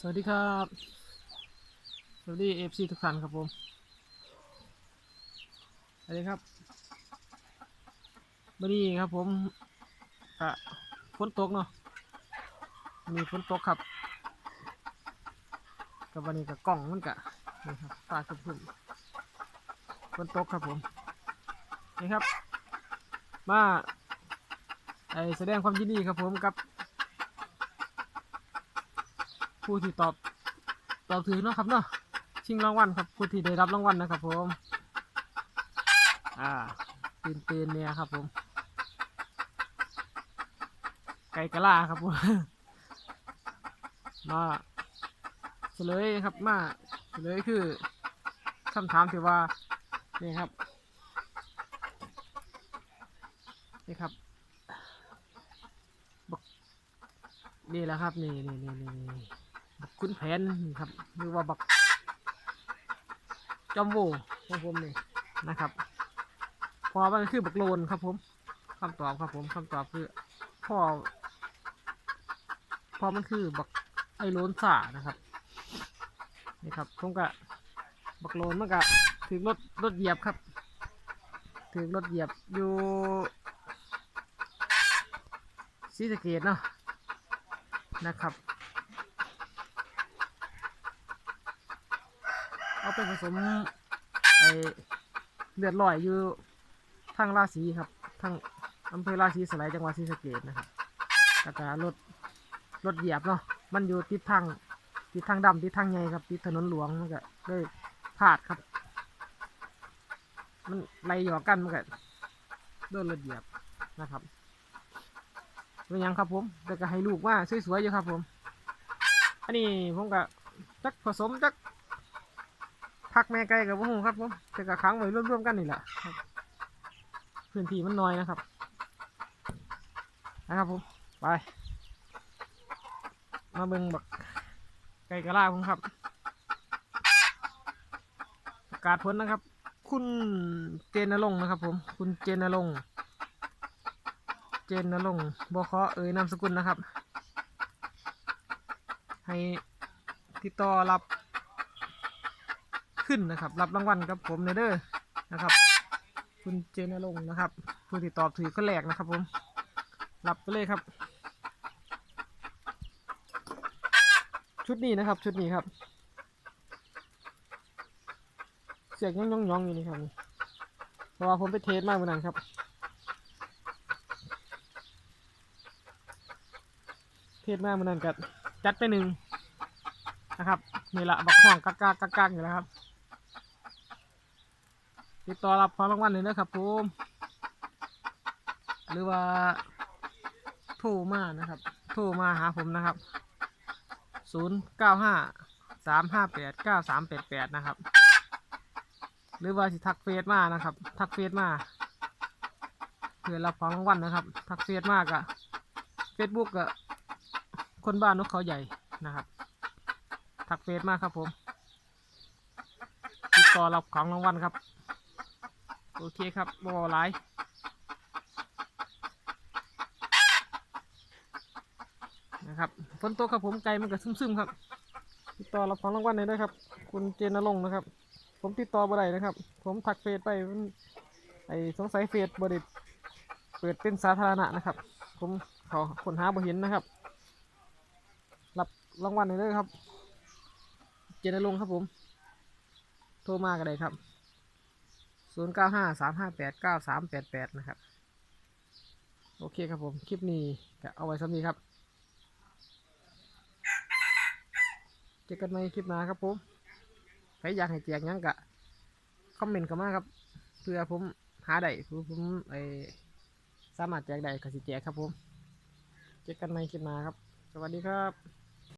สวัสดีครับ สวัสดีเอฟซีทุกท่านครับผม สวัสดีครับวันนี้ครับผมกะฝนตกเนาะ มีฝนตกครับ กับวันนี้กับกล้องมันกะนี่ครับฟ้าครึ้มฝนตกครับผม นี่ครับ มาไอแสดงความยินดีครับผมกับ ผู้ที่ตอบตอบถือเนาะครับเนาะชิงรางวัลครับผู้ที่ได้รับรางวัลนะครับผม อ่าตื่นเต้นเนี่ยครับผม ไก่กะลาครับผมมาเฉลยครับมาเฉลยคือคำถามที่ว่านี่ครับนี่ครับนี่แหละครับนี่นี่นี่นี่นี่บัก คุณแผนนี่ครับหรือว่าบักจอมโวของผมนี่นะครับ พอมันคือบักโลนครับผมคำตอบครับผมคำตอบคือพ่อพอมันคือบักไอโลนซ่านะครับนี่ครับผมก็บักโลนมันก็ถึงรถรถเหยียบครับ ถึงรถเหยียบอยู่ศรีสเกดเนาะนะครับ เอาไปผสมไอเลือดลอยอยู่ทางราศีครับทางอำเภอราศีสไลจังหวัดศรีสะเกดนะครับแล้วก็รถรถเหยียบเนาะมันอยู่ติดทางติดทางดำติดทางใหญ่ครับติดถนนหลวงมันก็เลยพลาดครับ มันไหลหยอกกันมันก็โดนรถเหยียบนะครับเป็นยังครับผมแต่ก็ให้ลูกว่าสวยๆอยู่ครับผม อันนี้ผมก็จักผสมจัก พักแม่ไก่กับพวกครับผมแต่กับค้างไว้ร่วมๆกันนี่แหละพื้นที่มันน้อยนะครับ นะครับผม ไป มาเบิ่งบักไก่กระลาผมครับกาศผลนะครับ คุณเจนนรงนะครับผม คุณเจนนรงเจนนรงค์บเคาะเอ่ยนามสกุลนะครับ ให้ติดต่อรับ ขึ้นนะครับ รับรางวัลกับผมเนเด้อนะครับ คุณเจนลงนะครับผู้ที่ตอถือคนแรกนะครับผมรับไปเลยครับ ชุดนี้นะครับ ชุดนี้ครับ เสียงย่องย่องย่องอยู่นี่ครับเพราะว่าผมไปเทสมากเมื่อนั้นครับเทสมากเมื่อนั้นกัดจัดไปหนึ่งนะครับนี่ละบักห้องกักกักกักกักอยู่แล้วครับ ติดต่อรับของรางวัลเลยนะครับผมหรือว่า โทรมานะครับ โทรมาหาผมนะครับศูนย์เก้าห้าสามห้าแปดเก้าสามแปดแปดนะครับ หรือว่าสิทักเฟซมานะครับ ทักเฟซมาเพื่อรับของรางวัลนะครับ ทักเฟซมากอะเฟซบุ๊กอะคนบ้านนกเขาใหญ่นะครับ ทักเฟซมากครับผม ติดต่อรับของรางวัลครับ โอเคครับบอไลนะครับฝนตกครับผมไกลมันก็ซึมๆครับติดต่อรับของรางวัลเลยด้วยครับ คุณเจนนรงค์นะครับ ผมติดต่อบ่ได้นะครับ ผมทักเฟซไปไอสงสัยเฟซบริเปิดเป็นสาธารณะนะครับ ผมขาคนหาบ่เห็นนะครับ รับรางวัลเลยด้วยครับ เจนลงค์ครับผม โทรมากับ นเลยครับ0 9 5 3 5 8 9 3 8 8นะครับ โอเคครับผม คลิปนี้ก็เอาไว้สำนี้ครับ เจอกันในคลิปหน้าครับผมใครอยากให้แจกยังกะคอมเมนต์เข้ามาครับ เพื่อผมหาได้เพื่อผมไอสามารถแจกได้ก็สิแจกครับผม เจอกันในคลิปหน้าครับ สวัสดีครับ